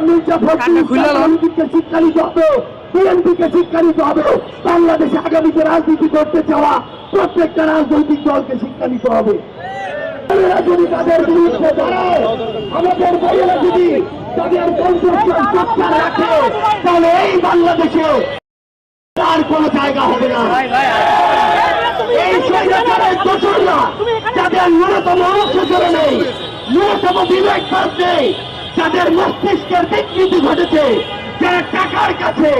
জনাব মির্জা কান্না খুইলা লন। ফখরুলকে শিক্ষা নিতে হবে বিএনপিকে শিক্ষা নিতে হবে বাংলাদেশে আগামীতে রাজনীতি করতে চাওয়া প্রত্যেকটা রাজনৈতিক দলকে শিক্ষা নিতে হবে যদি তাদের বিরুদ্ধে দাঁড়ায় আমাদের যদি তাদের রাখে তাহলে এই বাংলাদেশে তার কোনো জায়গা হবে না। এই স্বৈরাচারের দোষররা যাদের ন্যূনতম অনুশোচনা নেই ন্যূনতম বিবেক নেই যাদের মস্তিষ্কের বিকৃতি ঘটেছে। যারা টাকার কাছে,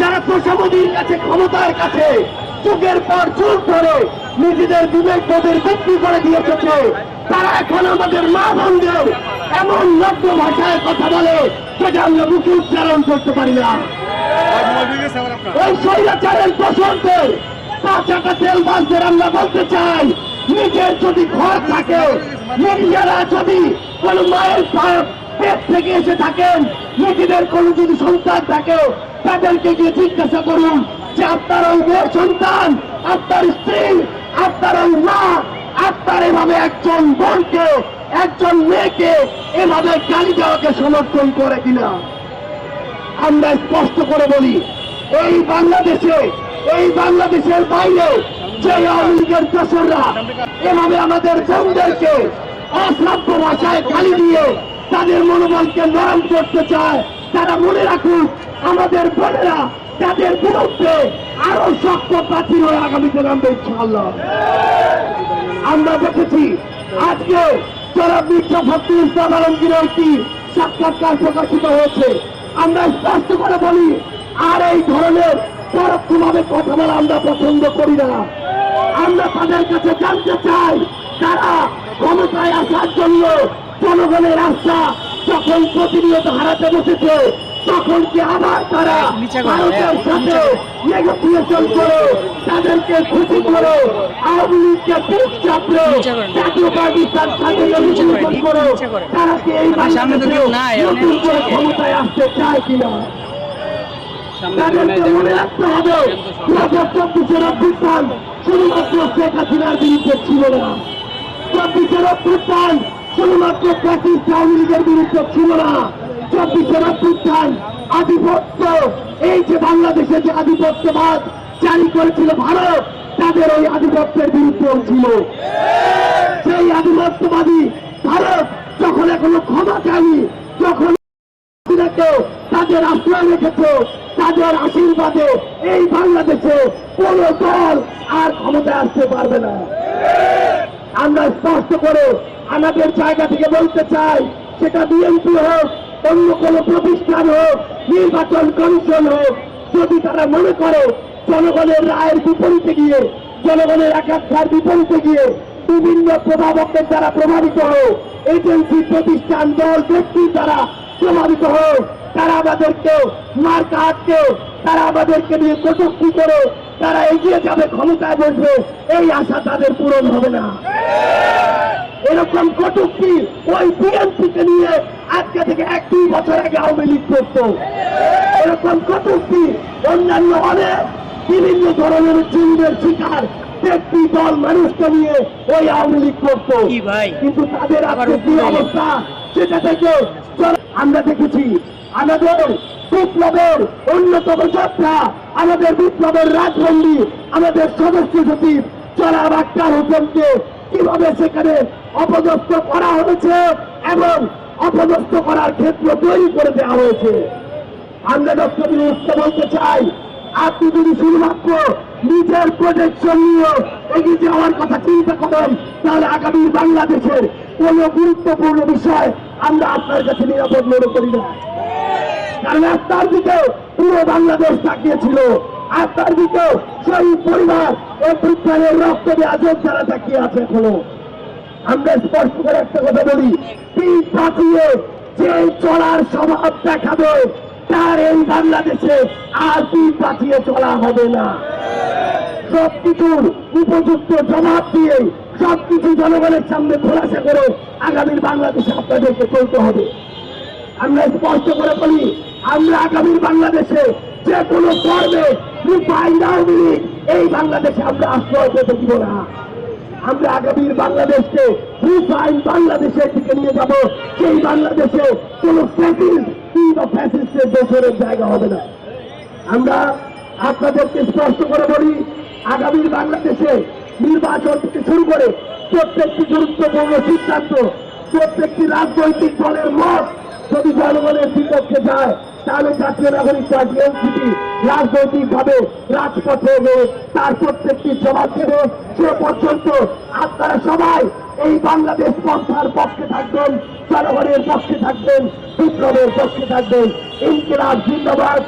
যারা তোষামদির কাছে, ক্ষমতার কাছে, যুগের পর যুগ ধরে নিজেদের বিবেক বোধের বিক্রি করে দিয়েছে। তারা এখন আমাদের মা বোনদের এমন নগ্ন ভাষায় কথা বলে, যেটা আমরা মুখে উচ্চারণ করতে পারি না। ওই স্বৈরাচারের দোষরদের পাঁচ আটা তেল বাসদের আমরা বলতে চাই, নিজের যদি ঘর থাকে নিজেরা যদি কোন মায়ের পেট থেকে এসে থাকেন। নিজেদের কোন যদি সন্তান থাকে, তাদেরকে গিয়ে জিজ্ঞাসা করুন যে আপনার ওই মেয়ের সন্তান, আপনার স্ত্রী, আপনার ওই মা, আপনার এভাবে একজন বোনকে, একজন মেয়েকে এভাবে গালি দেওয়াকে সমর্থন করে কিনা? আমরা স্পষ্ট করে বলি, এই বাংলাদেশে, এই বাংলাদেশের বাইরে যে আওয়ামী লীগের দোসররা এভাবে আমাদের বোনদেরকে অশ্রাব্য ভাষায় গালি দিয়ে তাদের মনোবলকে নরম করতে চায়, তারা মনে রাখুক, আমাদের বোনেরা তাদের বিরুদ্ধে আরও শক্ত প্রাচীর হয়ে আগামীতে নামবে ইনশাআল্লাহ। আমরা দেখেছি আজকে যারা মির্জা ফখরুল ইসলাম আলমগীর একটি সাক্ষাৎকার প্রকাশিত হয়েছে। আমরা স্পষ্ট করে বলি, আর এই ধরনের পরোক্ষভাবে কথা বলা আমরা পছন্দ করি না। আমরা তাদের কাছে জানতে চাই, তারা ক্ষমতায় আসার জন্য জনগণের আস্থা যখন প্রতিনিয়ত হারাতে বসেছে তখন কি আবার তারা ভারতের সাথে নেগোসিয়েশন করে তাদেরকে খুশি করে আওয়ামী লীগকে পিঠ চাপড়ে। জাতীয় পার্টির তার সাথে নেগোসিয়েশন করো। তারা কি এই নতুন করে ক্ষমতায় আসতে চায় কিনা? তাদেরকে মনে রাখতে হবে দু হাজার চব্বিশের অভ্যুত্থান শুধুমাত্র শেখ হাসিনার বিরুদ্ধে ছিল না। চব্বিশের অভ্যুত্থান শুধুমাত্র প্যাসিস্ট আওয়ামী লীগের বিরুদ্ধে ছিল না চব্বিশের অভ্যুত্থান আধিপত্য, এই যে বাংলাদেশে যে আধিপত্যবাদ জারি করেছিল ভারত, তাদের ওই আধিপত্যের বিরুদ্ধেও ছিল। সেই আধিপত্যবাদী ভারত যখন এখনও ক্ষমা চায়নি যখন তাদের আশ্রয় রেখেছে, তাদের আশীর্বাদে এই বাংলাদেশে কোন দল আর ক্ষমতায় আসতে পারবে না। আমরা স্পষ্ট করে আমাদের জায়গা থেকে বলতে চাই, সেটা বিএনপি হোক, অন্য কোনো প্রতিষ্ঠান হোক, নির্বাচন কমিশন হোক, যদি তারা মনে করে জনগণের রায়ের বিপরীতে গিয়ে, জনগণের একাক্ষার বিপরীতে গিয়ে বিভিন্ন প্রভাবকের দ্বারা প্রভাবিত হোক, এজেন্সি, প্রতিষ্ঠান, দল ব্যক্তির দ্বারা প্রভাবিত হোক তারা আমাদেরকে মার কাটকে তারা আমাদেরকে নিয়ে কটুক্তি করে তারা এগিয়ে যাবে ক্ষমতায় বসবে এই আশা তাদের পূরণ হবে না এরকম কটুক্তি ওই বিএনপিকে নিয়ে আজকে থেকে এক দুই বছর আগে আওয়ামী লীগ করত এরকম কটুক্তি অন্যান্য অনেক বিভিন্ন ধরনের চুরিদের শিকার ব্যক্তি দল মানুষকে নিয়ে ওই আওয়ামী লীগ করত ভাই? কিন্তু তাদের আবার। অবস্থা সেটা থেকে আমরা দেখেছি আমাদের বিপ্লবের অন্যতম যোদ্ধা আমাদের বিপ্লবের রাজবন্দী, আমাদের সদস্য সচিব জনাব আক্তার হোসেনকে কীভাবে সেখানে অপদস্থ করা হয়েছে এবং অপদস্থ করার ক্ষেত্র তৈরি করে দেওয়া হয়েছে? আমরা ডক্টর ইউনুসকে বলতে চাই, আপনি যদি শুধুমাত্র নিজের প্রোটেকশন নিয়ে এগিয়ে যাওয়ার কথা চিন্তা করেন, তাহলে আগামী বাংলাদেশের কোন গুরুত্বপূর্ণ বিষয় আমরা আপনার কাছে নিরাপদ মনে করি না। কারণ আপনার দিকে পুরো বাংলাদেশ তাকিয়েছিল। আপনার দিকে সেই পরিবার এই বিজ্ঞানের রক্ত আজব যারা তাকিয়ে আছে এখনও। আমরা স্পষ্ট করে একটা কথা বলি, পিঠ পাঠিয়ে যে চলার স্বভাব দেখাবে, তার এই বাংলাদেশে আর পিঠ পাঠিয়ে চলা হবে না। সবকিছুর উপযুক্ত জবাব দিয়ে সবকিছু জনগণের সামনে খোলাসা করে। আগামীর বাংলাদেশে আপনাদেরকে চলতে হবে। আমরা স্পষ্ট করে বলি, আমরা আগামীর বাংলাদেশে যে কোনো লীগ এই বাংলাদেশে আমরা আশ্রয় পেতে দিব না। আমরা আগামীর বাংলাদেশকে রূপাইন বাংলাদেশের দিকে নিয়ে যাব। সেই বাংলাদেশে কোন ফ্যাসিস্ট কৌশলের জায়গা হবে না। আমরা আপনাদেরকে স্পষ্ট করে বলি, আগামীর বাংলাদেশে নির্বাচন থেকে শুরু করে প্রত্যেকটি গুরুত্বপূর্ণ সিদ্ধান্ত, প্রত্যেকটি রাজনৈতিক দলের মত যদি জনগণের বিপক্ষে যায়, তাহলে জাতীয় নাগরিক পার্টি এনসিপি রাজনৈতিকভাবে রাজপথে গিয়ে তার প্রত্যেকটি জবাব দেবে। সে পর্যন্ত আপনারা সবাই এই বাংলাদেশ পন্থার পক্ষে থাকবেন, জনগণের পক্ষে থাকবেন, বিপ্লবের পক্ষে থাকবেন। ইনকিলাব, জিন্দাবাদ।